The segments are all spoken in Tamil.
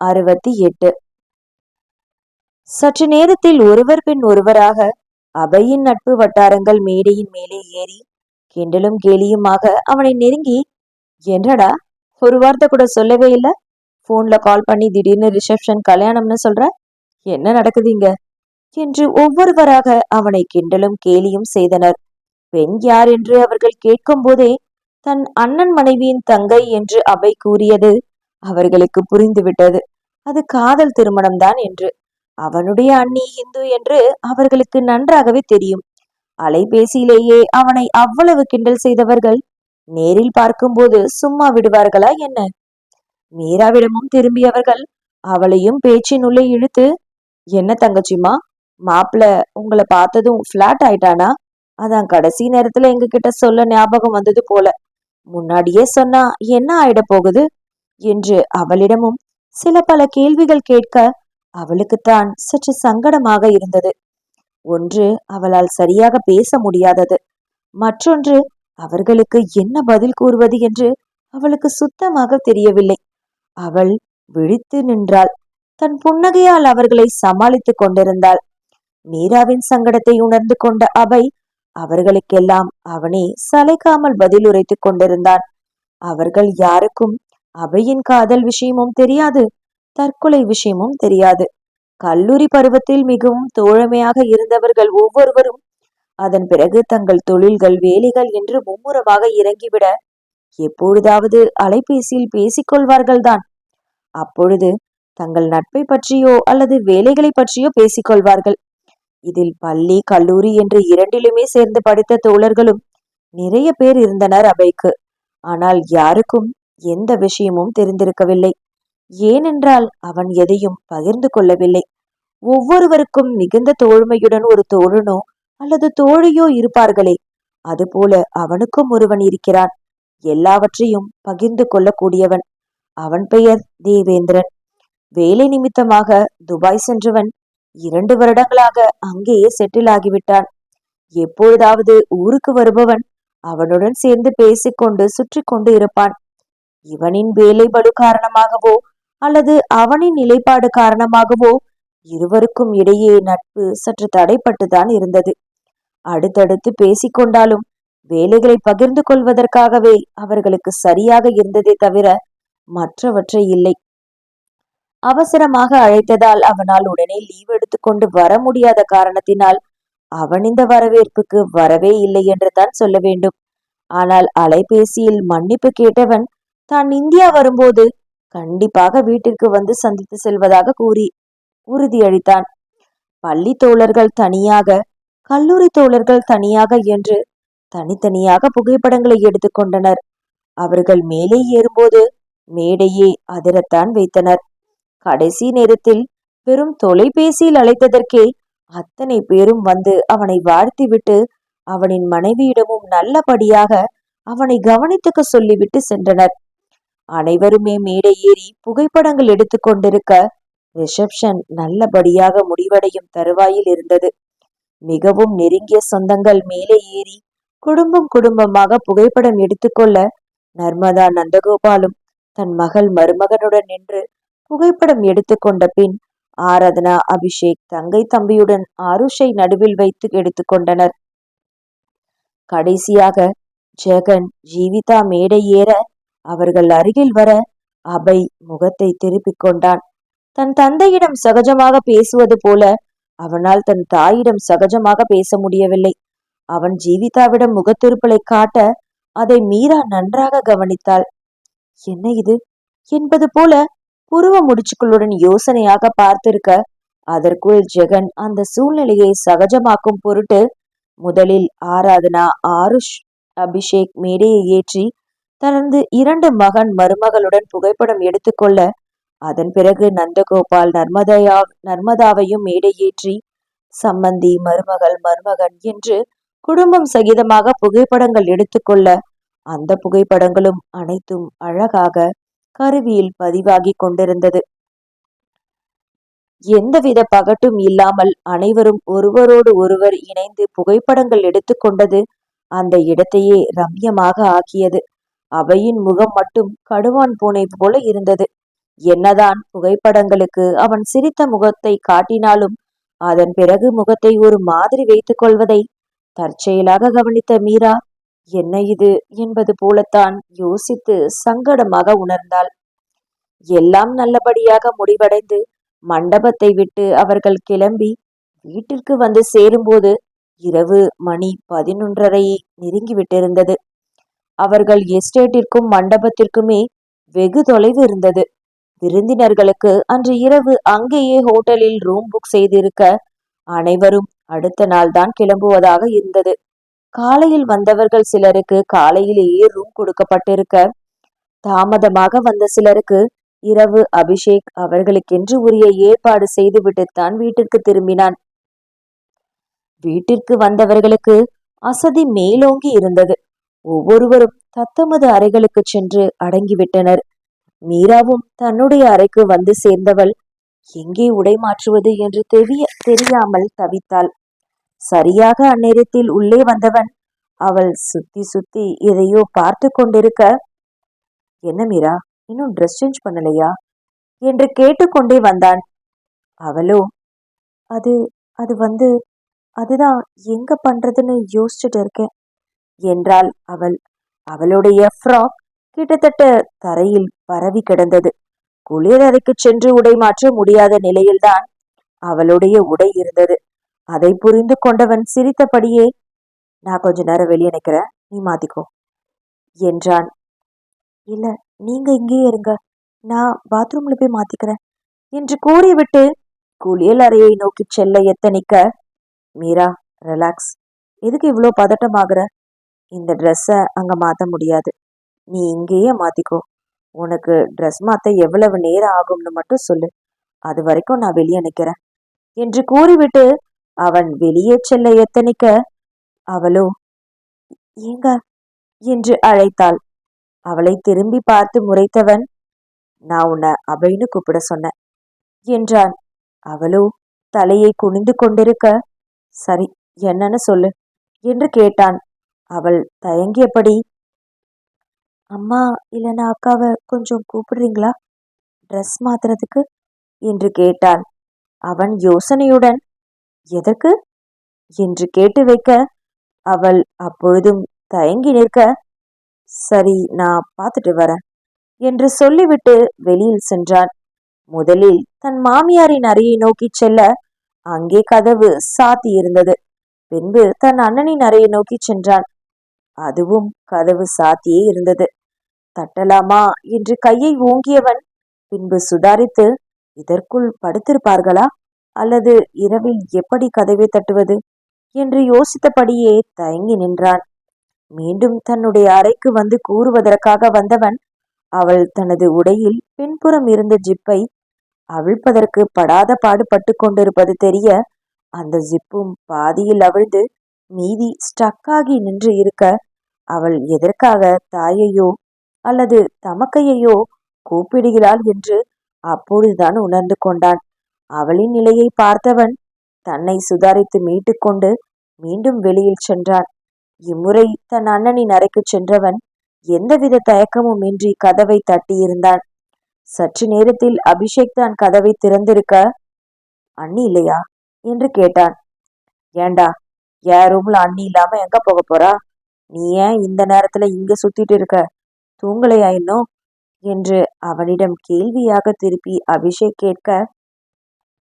அறுபத்தி எட்டு. சற்று நேரத்தில் ஒருவர் பின் ஒருவராக அபையின் நட்பு வட்டாரங்கள் மேடையின் மேலே ஏறி கிண்டலும் கேலியுமாக அவனை நெருங்கி என்னடா ஒரு வார்த்தை கூட சொல்லவே இல்லை? ஃபோன்ல கால் பண்ணி திடீர்னு ரிசப்ஷன் கல்யாணம்னு சொல்ற? என்ன நடக்குதுங்க என்று ஒவ்வொருவராக அவனை கிண்டலும் கேலியும் செய்தனர். பெண் யார்? என்று அவர்கள் கேட்கும் போதே தன் அண்ணன் மனைவியின் தங்கை என்று அவை கூறியது அவர்களுக்கு புரிந்துவிட்டது. அது காதல் திருமணம்தான் என்று. அவனுடைய அண்ணி இந்து என்று அவர்களுக்கு நன்றாகவே தெரியும். அலைபேசியிலேயே அவனை அவ்வளவு கிண்டல் செய்தவர்கள் நேரில் பார்க்கும்போது சும்மா விடுவார்களா என்ன? மீராவிடமும் திரும்பியவர்கள் அவளையும் பேச்சினுள்ளே இழுத்து என்ன தங்கச்சிமா மாப்பிள்ள உங்களை பார்த்ததும் ஃபிளாட் ஆயிட்டானா? அதான் கடைசி நேரத்துல எங்க கிட்ட சொல்ல ஞாபகம் வந்தது போல. முன்னாடியே சொன்னா என்ன ஆயிட போகுது? என்று அவளிடமும் சில பல கேள்விகள் கேட்க அவளுக்குத்தான் சற்று சங்கடமாக இருந்தது. ஒன்று அவளால் சரியாக பேச முடியாதது. மற்றொன்று அவர்களுக்கு என்ன பதில் கூறுவது என்று அவளுக்கு சுத்தமாக தெரியவில்லை. அவள் விழித்து நின்றாள். தன் புன்னகையால் அவர்களை சமாளித்துக் கொண்டிருந்தாள். மீராவின் சங்கடத்தை உணர்ந்து கொண்ட அவை அவர்களுக்கெல்லாம் அவனே சளைக்காமல் பதில் உரைத்துக் கொண்டிருந்தான். அவர்கள் யாருக்கும் அவையின் காதல் விஷயமும் தெரியாது தற்கொலை விஷயமும் தெரியாது. கல்லூரி பருவத்தில் மிகவும் தோழமையாக இருந்தவர்கள் ஒவ்வொருவரும் அதன் பிறகு தங்கள் தொழில்கள் வேலைகள் என்று மும்முரமாக இறங்கிவிட எப்பொழுதாவது அலைபேசியில் பேசிக்கொள்வார்கள்தான். அப்பொழுது தங்கள் நட்பை பற்றியோ அல்லது வேலைகளை பற்றியோ பேசிக்கொள்வார்கள். இதில் பள்ளி கல்லூரி என்று இரண்டிலுமே சேர்ந்து படித்த தோழர்களும் நிறைய பேர் இருந்தனர் அவைக்கு. ஆனால் யாருக்கும் எந்த விஷயமும் தெரிந்திருக்கவில்லை. ஏனென்றால் அவன் எதையும் பகிர்ந்து கொள்ளவில்லை. ஒவ்வொருவருக்கும் மிகுந்த தோழ்மையுடன் ஒரு தோழனோ அல்லது தோழியோ இருப்பார்களே அதுபோல அவனுக்கும் ஒருவன் இருக்கிறான். எல்லாவற்றையும் பகிர்ந்து கொள்ளக்கூடியவன் அவன் பெயர் தேவேந்திரன். வேலை நிமித்தமாக துபாய் சென்றவன் இரண்டு வருடங்களாக அங்கேயே செட்டில் ஆகிவிட்டான். எப்பொழுதாவது ஊருக்கு வருபவன் அவனுடன் சேர்ந்து பேசிக்கொண்டு சுற்றி கொண்டு இருப்பான். இவனின் வேலை படு காரணமாகவோ அல்லது அவனின் நிலைப்பாடு காரணமாகவோ இருவருக்கும் இடையே நட்பு சற்று தடைப்பட்டுதான் இருந்தது. அடுத்தடுத்து பேசிக்கொண்டாலும் வேலைகளை பகிர்ந்து கொள்வதற்காகவே அவர்களுக்கு சரியாக இருந்ததே தவிர மற்றவற்றை இல்லை. அவசரமாக அழைத்ததால் அவனால் உடனே லீவ் எடுத்துக்கொண்டு வர முடியாத காரணத்தினால் அவன் இந்த வரவேற்புக்கு வரவே இல்லை என்று தான் சொல்ல வேண்டும். ஆனால் அலைபேசியில் மன்னிப்பு கேட்டவன் தான் இந்தியா வரும்போது கண்டிப்பாக வீட்டிற்கு வந்து சந்தித்து செல்வதாக கூறி உறுதியளித்தான். பள்ளி தோழர்கள் தனியாக கல்லூரி தோழர்கள் தனியாக என்று தனித்தனியாக புகைப்படங்களை எடுத்துக்கொண்டனர் அவர்கள் மேலே ஏறும்போது மேடையே அதிரத்தான் வைத்தனர். கடைசி நேரத்தில் வெறும் தொலைபேசியில் அழைத்ததற்கே அத்தனை பேரும் வந்து அவனை வாழ்த்திவிட்டு அவனின் மனைவியிடமும் நல்லபடியாக அவனை கவனித்துக்க சொல்லிவிட்டு சென்றனர். அனைவருமே மேடை ஏறி புகைப்படங்கள் எடுத்துக்கொண்டிருக்க ரிசப்ஷன் நல்லபடியாக முடிவடையும் தருவாயில் இருந்தது. மிகவும் நெருங்கிய சொந்தங்கள் மேலே ஏறி குடும்பம் குடும்பமாக புகைப்படம் எடுத்துக்கொள்ள நர்மதா நந்தகோபாலும் தன் மகள் மருமகனுடன் நின்று புகைப்படம் எடுத்துக்கொண்ட பின் ஆராதனா அபிஷேக் தங்கை தம்பியுடன் ஆருஷை நடுவில் வைத்து எடுத்துக்கொண்டனர் கடைசியாக ஜெகன் ஜீவிதா மேடை ஏற அவர்கள் அருகில் வர அபை முகத்தை திருப்பிக் கொண்டான். தன் தந்தையிடம் சகஜமாக பேசுவது போல அவனால் தன் தாயிடம் சகஜமாக பேச முடியவில்லை. அவன் ஜீவிதாவிடம் முகத்திருப்பலை காட்ட அதை மீரா நன்றாக கவனித்தாள். என்ன இது? என்பது போல புருவ முடிச்சுக்களுடன் யோசனையாக பார்த்திருக்க அதற்குள் ஜெகன் அந்த சூழ்நிலையை சகஜமாக்கும் பொருட்டு முதலில் ஆராதனா ஆருஷ் அபிஷேக் மேடையை ஏற்றி தனது இரண்டு மகன் மருமகளுடன் புகைப்படம் எடுத்துக்கொள்ள அதன் பிறகு நந்தகோபால் நர்மதையா நர்மதாவையும் மேடையேற்றி சம்மந்தி மருமகள் மருமகன் என்று குடும்பம் சகிதமாக புகைப்படங்கள் எடுத்துக்கொள்ள அந்த புகைப்படங்களும் அனைத்தும் அழகாக கருவியில் பதிவாகி கொண்டிருந்தது. எந்தவித பகட்டும் இல்லாமல் அனைவரும் ஒருவரோடு ஒருவர் இணைந்து புகைப்படங்கள் எடுத்துக்கொண்டது அந்த இடத்தையே ரம்யமாக ஆக்கியது. அவையின் முகம் மட்டும் கடுவான் பூனை போல இருந்தது. என்னதான் புகைப்படங்களுக்கு அவன் சிரித்த முகத்தை காட்டினாலும் அதன் பிறகு முகத்தை ஒரு மாதிரி வைத்துக் கொள்வதை தற்செயலாக கவனித்த மீரா என்ன இது? என்பது போலத்தான் யோசித்து சங்கடமாக உணர்ந்தாள். எல்லாம் நல்லபடியாக முடிவடைந்து மண்டபத்தை விட்டு அவர்கள் கிளம்பி வீட்டிற்கு வந்து சேரும்போது இரவு மணி பதினொன்றரை நெருங்கிவிட்டிருந்தது. அவர்கள் எஸ்டேட்டிற்கும் மண்டபத்திற்குமே வெகு தொலைவு இருந்தது. விருந்தினர்களுக்கு அன்று இரவு அங்கேயே ஹோட்டலில் ரூம் புக் செய்திருக்க அனைவரும் அடுத்த நாள் தான் கிளம்புவதாக இருந்தது. காலையில் வந்தவர்கள் சிலருக்கு காலையிலேயே ரூம் கொடுக்கப்பட்டிருக்க தாமதமாக வந்த சிலருக்கு இரவு அபிஷேக் அவர்களுக்கென்று உரிய ஏற்பாடு செய்துவிட்டுத்தான் வீட்டிற்கு திரும்பினான். வீட்டிற்கு வந்தவர்களுக்கு அசதி மேலோங்கி இருந்தது. ஒவ்வொருவரும் தத்தமது அறைகளுக்கு சென்று அடங்கிவிட்டனர். மீராவும் தன்னுடைய அறைக்கு வந்து சேர்ந்தவள். எங்கே உடை மாற்றுவது என்று தெரிய தெரியாமல் தவித்தாள். சரியாக அந்நேரத்தில் உள்ளே வந்தவன் அவள் சுத்தி சுத்தி எதையோ பார்த்து கொண்டிருக்க என்ன மீரா இன்னும் ட்ரெஸ் சேஞ்ச் பண்ணலையா? என்று கேட்டுக்கொண்டே வந்தான். அவளோ? அது அது வந்து அதுதான் எங்க பண்றதுன்னு யோசிச்சுட்டு இருக்கேன். என்றாள் அவள். அவளுடைய ஃப்ராக் கிட்டத்தட்ட தரையில் பரவி கிடந்தது. குளிர் அறைக்கு சென்று உடை மாற்ற முடியாத நிலையில்தான் அவளுடைய உடை இருந்தது. அதை புரிந்து கொண்டவன் சிரித்தபடியே நான் கொஞ்ச நேரம் வெளியே நிற்கிறேன் நீ மாத்திக்கோ என்றான். இல்ல நீங்க இங்கேயே இருங்க. நான் பாத்ரூம்ல போய் மாத்திக்கிறேன் என்று கூறிவிட்டு குளியல் அறையை நோக்கி செல்ல எத்தனிக்க மீரா ரிலாக்ஸ். எதுக்கு இவ்வளோ பதட்டமாகற? இந்த ட்ரெஸ்ஸை அங்கே மாற்ற முடியாது. நீ இங்கேயே மாற்றிக்கோ உனக்கு ட்ரெஸ் மாற்ற எவ்வளவு நேரம் ஆகும்னு மட்டும் சொல்லு. அது வரைக்கும் நான் வெளியே நிற்கிறேன் என்று கூறிவிட்டு அவன் வெளியே செல்ல எத்தனிக்க அவளோ ஏங்க? என்று அழைத்தாள். அவளை திரும்பி பார்த்து முறைத்தவன் நான் உன்னை அபைன்னு கூப்பிட சொன்னேன். என்றான். அவளோ தலையை குனிந்து கொண்டிருக்க சரி என்னன்னு சொல்லு என்று கேட்டான். அவள் தயங்கியபடி அம்மா இல்லைன்னா அக்காவை கொஞ்சம் கூப்பிடுறீங்களா? ட்ரெஸ் மாத்துறதுக்கு? என்று கேட்டாள். அவன் யோசனையுடன் எதற்கு? என்று கேட்டு வைக்க அவள் அப்பொழுதும் தயங்கி நிற்க சரி நான் பார்த்துட்டு வரேன் என்று சொல்லிவிட்டு வெளியில் சென்றான். முதலில் தன் மாமியாரின் அறையை நோக்கிச் செல்ல அங்கே கதவு சாத்தி இருந்தது பின்பு தன் அண்ணனின் அறையை நோக்கி சென்றான். அதுவும் கதவு சாத்தியே இருந்தது. தட்டலாமா? என்று கையை ஓங்கியவன் பின்பு சுதாரித்து இதற்குள் படுத்திருப்பார்களா? அல்லது இரவில் எப்படி கதவை தட்டுவது? என்று யோசித்தபடியே தயங்கி நின்றான். மீண்டும் தன்னுடைய அறைக்கு வந்து கூறுவதற்காக வந்தவன் அவள் தனது உடையில் பின்புறம் இருந்த ஜிப்பை அவிழ்ப்பதற்கு படாத பாடுபட்டு கொண்டிருப்பது தெரிய அந்த ஜிப்பும் பாதியில் அவிழ்ந்து மீதி ஸ்டக்காகி நின்று இருக்க அவள் எதற்காக தாயையோ அல்லது தமக்கையையோ கூப்பிடுகிறாள் என்று அப்பொழுதுதான் உணர்ந்து கொண்டான். அவளின் நிலையை பார்த்தவன் தன்னை சுதாரித்து மீட்டுக்கொண்டு மீண்டும் வெளியில் சென்றான். இம்முறை தன் அண்ணனின் அறைக்கு சென்றவன் எந்தவித தயக்கமும் இன்றி கதவை தட்டியிருந்தான். சற்று நேரத்தில் அபிஷேக் தான் கதவை திறந்திருக்க அண்ணி இல்லையா? என்று கேட்டான். ஏண்டா என் ரூம்ல அண்ணி இல்லாம எங்க போக போறா? நீ ஏன் இந்த நேரத்துல இங்க சுத்திட்டு இருக்க? தூங்கலையா இன்னும்? என்று அவனிடம் கேள்வியாக திருப்பி அபிஷேக் கேட்க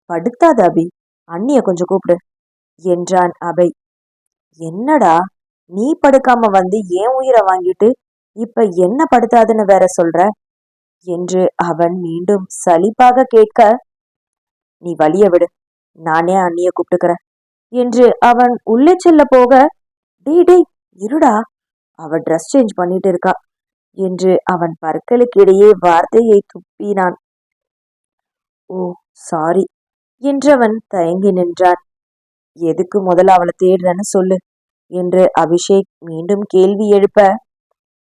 படுத்தாத அபி அண்ணிய கொஞ்சம் கூப்பிடு என்றான் அபை. என்னடா நீ படுக்காம வந்து ஏன் உயிரை வாங்கிட்டு இப்ப என்ன படுத்தாதுன்னு வேற சொல்ற? என்று அவன் மீண்டும் சலிப்பாக கேட்க நீ வழிய விடு நானே அண்ணிய கூப்பிட்டுக்கிறேன் என்று அவன் உள்ளே செல்ல போக டேய் டேய் இருடா அவள் ட்ரெஸ் சேஞ்ச் பண்ணிட்டு இருக்கா என்று அவன் பற்களுக்கிடையே வார்த்தையை துப்பினான். ஓ சாரி என்றவன் தயங்கி நின்றான். எதுக்கு முதல்ல அவளை தேடுறன்னு சொல்லு என்று அபிஷேக் மீண்டும் கேள்வி எழுப்ப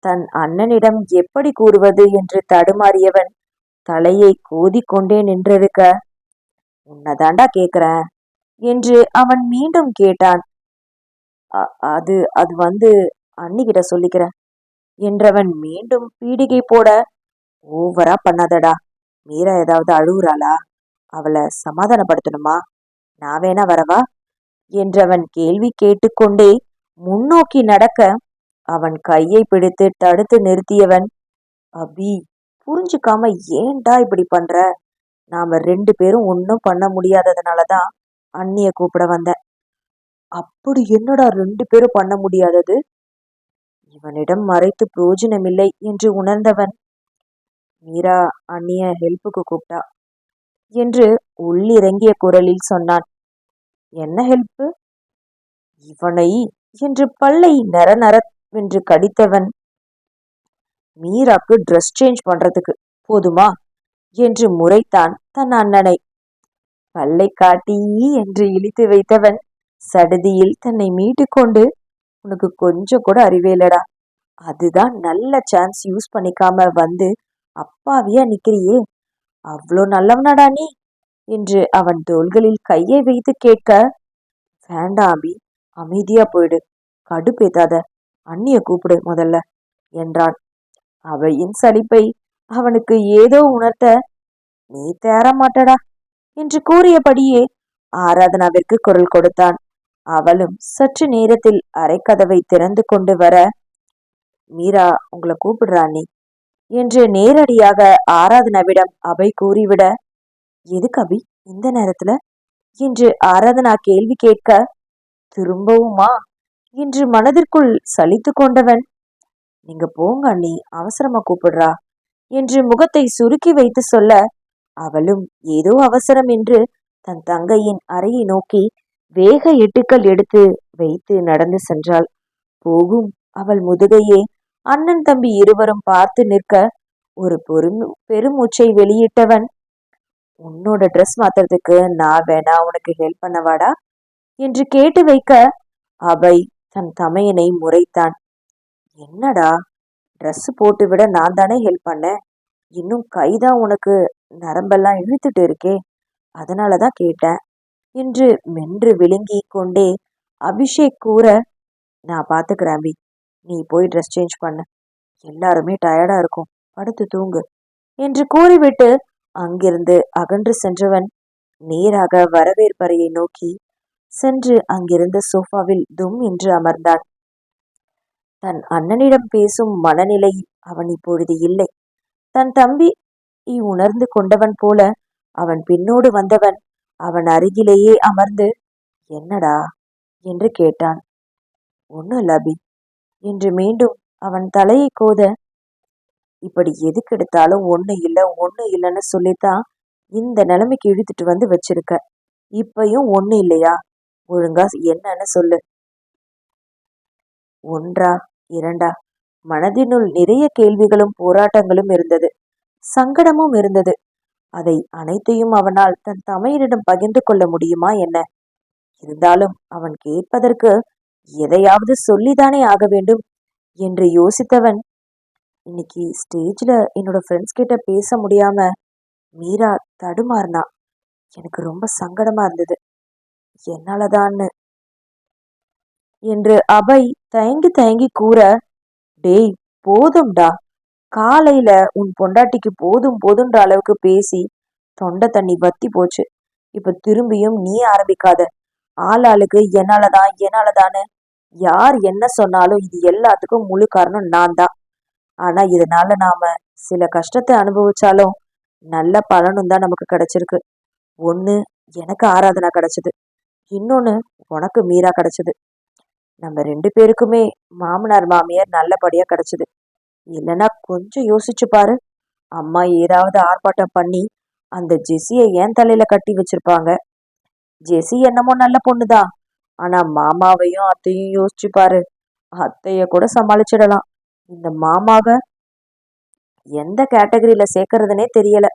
தன் அண்ணனிடம் எப்படி கூறுவது என்று தடுமாறியவன் தலையை கோதிக்கொண்டே நின்றிருக்க உன்னதாண்டா கேக்குறேன் என்று அவன் மீண்டும் கேட்டான். அது அது வந்து அன்னிக்கிட்ட சொல்லிக்கிறேன். என்றவன் மீண்டும் பீடிகை போட ஓவரா பண்ணாதடா. மீரா ஏதாவது அழுகுறாளா அவளை சமாதானப்படுத்தணுமா? நான் வேணா வரவா? என்றவன் கேள்வி கேட்டுக்கொண்டே முன்னோக்கி நடக்க அவன் கையை பிடித்து தடுத்து நிறுத்தியவன் அபி புரிஞ்சுக்காம ஏன்டா இப்படி பண்ற? நாம ரெண்டு பேரும் ஒன்றும் பண்ண முடியாததுனால தான் அண்ணிய கூப்பிட வந்தேன். அப்படி என்னடா ரெண்டு பேரும் பண்ண முடியாதது? இவனிடம் மறைத்து பிரயோஜனமில்லை என்று உணர்ந்தவன். மீரா அண்ணிய ஹெல்ப்புக்கு கூப்பிட்டா. என்று உள்ளிறங்கிய குரலில் சொன்னான். என்ன ஹெல்ப்பு? இவனை என்று பல்லை நர நரவென்று கடித்தவன். மீராக்கு ட்ரெஸ் சேஞ்ச் பண்றதுக்கு போதுமா? என்று முறைத்தான் தன் அண்ணனை. பல்லை காட்டி என்று இழித்து வைத்தவன். சடுதியில் தன்னை மீட்டுக்கொண்டு உனக்கு கொஞ்சம் கூட அறிவேலடா. அதுதான் நல்ல சான்ஸ் யூஸ் பண்ணிக்காம வந்து அப்பாவியா நிக்கிறியே. அவ்வளோ நல்லவனடா நீ? என்று அவன் தோள்களில் கையை வைத்து கேட்க வேண்டாம்பி அமைதியா போயிடு. கடுப்பேத்தாத. அண்ணிய கூப்பிடு முதல்ல என்றான். அவையின் சலிப்பை அவனுக்கு ஏதோ உணர்த்த நீ தேற மாட்டடா என்று கூறியபடியே ஆராதனாவிற்கு குரல் கொடுத்தான். அவளும் சற்று நேரத்தில் அரைக்கதவை திறந்து கொண்டு வர மீரா உங்களை கூப்பிடுறா நீ என்று நேரடியாக ஆராதனாவிடம் அபை கூறிவிட எதுக்கு அபி இந்த நேரத்துல? என்று ஆராதனா கேள்வி கேட்க திரும்பவுமா? என்று மனதிற்குள் சலித்து கொண்டவன் நீங்க போங்க அண்ணி அவசரமா கூப்பிடுறா என்று முகத்தை சுருக்கி வைத்து சொல்ல அவளும் ஏதோ அவசரம் என்று தன் தங்கையின் அறையை நோக்கி வேக எட்டுக்கள் எடுத்து வைத்து நடந்து சென்றாள். போகும் அவள் முதுகையே அண்ணன் தம்பி இருவரும் பார்த்து நிற்க ஒரு பொறுமு பெருமூச்சை வெளியிட்டவன் உன்னோட ட்ரெஸ் மாத்துறதுக்கு நான் வேணா உனக்கு ஹெல்ப் பண்ணவாடா? என்று கேட்டு வைக்க அவை தன் தமையனை முறைத்தான். என்னடா ட்ரெஸ் போட்டு விட நான் தானே ஹெல்ப் பண்ணேன்? இன்னும் கைதான் உனக்கு நரம்பெல்லாம் இழுத்துட்டு இருக்கே. அதனால தான் கேட்டேன். என்று மென்று விழுங்கி கொண்டே அபிஷேக் கூற நான் பார்த்துக்கிறேன் அபி. நீ போய் ட்ரெஸ் சேஞ்ச் பண்ண. எல்லாருமே டயர்டா இருக்கும். படுத்து தூங்கு. என்று கூறிவிட்டு அங்கிருந்து அகன்று சென்றவன் நேராக வரவேற்பறையை நோக்கி சென்று அங்கிருந்த சோஃபாவில் தும் என்று அமர்ந்தான். தன் அண்ணனிடம் பேசும் மனநிலை அவன் இப்பொழுது இல்லை. தன் தம்பி உணர்ந்து கொண்டவன் போல அவன் பின்னோடு வந்தவன் அவன் அருகிலேயே அமர்ந்து என்னடா? என்று கேட்டான். ஒன்னும் லபி அபி. என்று மீண்டும் அவன் தலையை கோத இப்படி எதுக்கு எடுத்தாலும் இல்லை இல்ல இல்லைன்னு சொல்லித்தான் இந்த நிலைமைக்கு இழுத்துட்டு வந்து வச்சிருக்க. இப்பயும் ஒன்று இல்லையா? ஒழுங்கா என்னன்னு சொல்லு. ஒன்றா இரண்டா? மனதினுள் நிறைய கேள்விகளும் போராட்டங்களும் இருந்தது. சங்கடமும் இருந்தது. அதை அனைத்தையும் அவனால் தன் தமையரிடம் பகிர்ந்து கொள்ள முடியுமா என்ன? இருந்தாலும் அவன் கேட்பதற்கு எதையாவது சொல்லிதானே ஆக வேண்டும் என்று யோசித்தவன் இன்னைக்கு ஸ்டேஜ்ல என்னோட ஃப்ரெண்ட்ஸ் கிட்ட பேச முடியாம மீரா தடுமாறினா எனக்கு ரொம்ப சங்கடமா இருந்தது. என்னாலதான்னு. என்று அபை தயங்கி தயங்கி கூற டேய் போதும்டா. காலையில உன் பொண்டாட்டிக்கு போதும் போதுன்ற அளவுக்கு பேசி தொண்டை தண்ணி வத்தி போச்சு. இப்ப திரும்பியும் நீ ஆரம்பிக்காத. ஆள் ஆளுக்கு என்னாலதான் என்னாலதான்னு யார் என்ன சொன்னாலும் இது எல்லாத்துக்கும் முழு காரணம் நான் தான் ஆனா இதனால நாம சில கஷ்டத்தை அனுபவிச்சாலும் நல்ல பலனும் தான் நமக்கு கிடைச்சிருக்கு. ஒன்று எனக்கு ஆராதனா கிடைச்சது. இன்னொன்னு உனக்கு மீரா கிடைச்சது. நம்ம ரெண்டு பேருக்குமே மாமனார் மாமியார் நல்லபடியா கிடைச்சது. இல்லைன்னா கொஞ்சம் யோசிச்சு பாரு. அம்மா ஏதாவது ஆர்ப்பாட்டம் பண்ணி அந்த ஜெஸியை ஏன் தலையில கட்டி வச்சிருப்பாங்க? ஜெஸி என்னமோ நல்ல பொண்ணுதான் ஆனா மாமாவையும் அத்தையும் யோசிச்சு பாரு. அத்தைய கூட சமாளிச்சிடலாம். இந்த மாமாவை எந்த கேட்டகரியில சேர்க்கறதுனே தெரியல.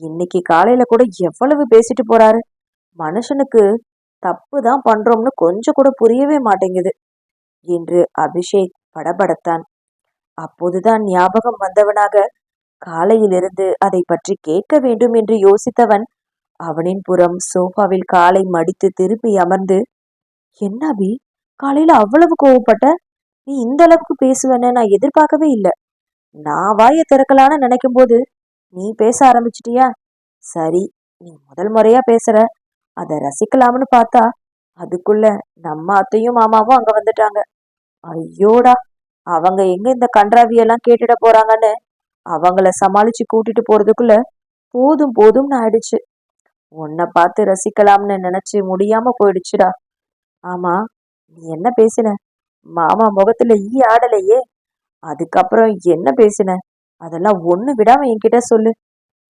இன்னைக்கு காலையில கூட எவ்வளவு பேசிட்டு போறாரு. மனுஷனுக்கு தப்பு தான் பண்றோம்னு கொஞ்சம் கூட புரியவே மாட்டேங்குது. என்று அபிஷேக் படபடத்தான். அப்போதுதான் ஞாபகம் வந்தவனாக காலையிலிருந்து அதை பற்றி கேட்க வேண்டும் என்று யோசித்தவன் அவனின் புறம் சோஃபாவில் காலை மடித்து திருப்பி அமர்ந்து என்ன அபி காலையில அவ்வளவு கோவப்பட்ட? நீ இந்த அளவுக்கு பேசுவேன்னு நான் எதிர்பார்க்கவே இல்லை. நான் வாயை திறக்கலான்னு நினைக்கும் போது நீ பேச ஆரம்பிச்சிட்டியா? சரி நீ முதல் முறையா பேசுற. அதை ரசிக்கலாம்னு பார்த்தா அதுக்குள்ள நம்ம அத்தையும் மாமாவும் அங்க வந்துட்டாங்க. ஐயோடா அவங்க எங்க இந்த கன்றாவியெல்லாம் கேட்டுட போறாங்கன்னு அவங்கள சமாளிச்சு கூட்டிட்டு போறதுக்குள்ள போதும் போதும்னு ஆயிடுச்சு. உன்னை பார்த்து ரசிக்கலாம்னு நினைச்சு முடியாம போயிடுச்சுடா. ஆமா நீ என்ன பேசின? மாமா முகத்துல ஈ ஆடலையே. அதுக்கப்புறம் என்ன பேசின? அதெல்லாம் ஒண்ணு விடாம என்கிட்ட சொல்லு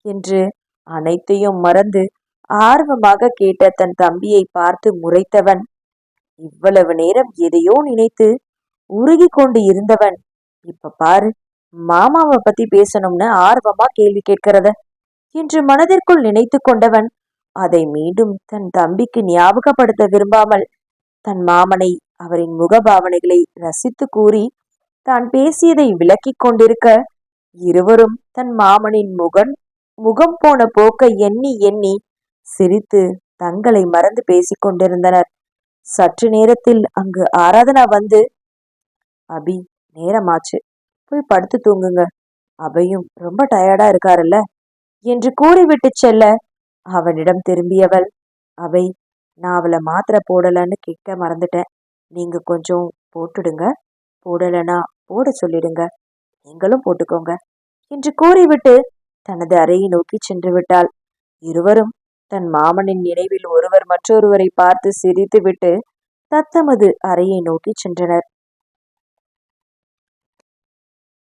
என்று அனைத்தையும் மறந்து ஆர்வமாக கேட்ட தன் தம்பியை பார்த்து முறைத்தவன் இவ்வளவு நேரம் எதையோ நினைத்து உருகி கொண்டு இருந்தவன். இப்ப பாரு மாமாவை பத்தி பேசணும்னு ஆர்வமா கேள்வி கேட்கிறத. என்று மனதிற்குள் நினைத்து கொண்டவன் அதை மீண்டும் தன் தம்பிக்கு ஞாபகப்படுத்த விரும்பாமல் தன் மாமனை அவரின் முகபாவனைகளை ரசித்து கூறி தான் பேசியதை விளக்கிக் கொண்டிருக்க இருவரும் தன் மாமனின் முகன் முகம் போன போக்கை எண்ணி எண்ணி சிரித்து தங்களை மறந்து பேசிக் கொண்டிருந்தனர். சற்று நேரத்தில் அங்கு ஆராதனா வந்து அபி நேரமாச்சு. போய் படுத்து தூங்குங்க. அபையும் ரொம்ப டயர்டா இருக்காருல்ல? என்று கூறிவிட்டு செல்ல அவனிடம் திரும்பியவள் அவை நான் அவளை மாத்திரை போடலன்னு கேட்க மறந்துட்டேன். நீங்க கொஞ்சம் போட்டுடுங்க. போடலைன்னா போட சொல்லிடுங்க. நீங்களும் போட்டுக்கோங்க. என்று கூறிவிட்டு தனது அறையை நோக்கி சென்று விட்டாள். இருவரும் தன் மாமனின் நினைவில் ஒருவர் மற்றொருவரை பார்த்து சிரித்துவிட்டு தத்தமது அறையை நோக்கி சென்றனர்.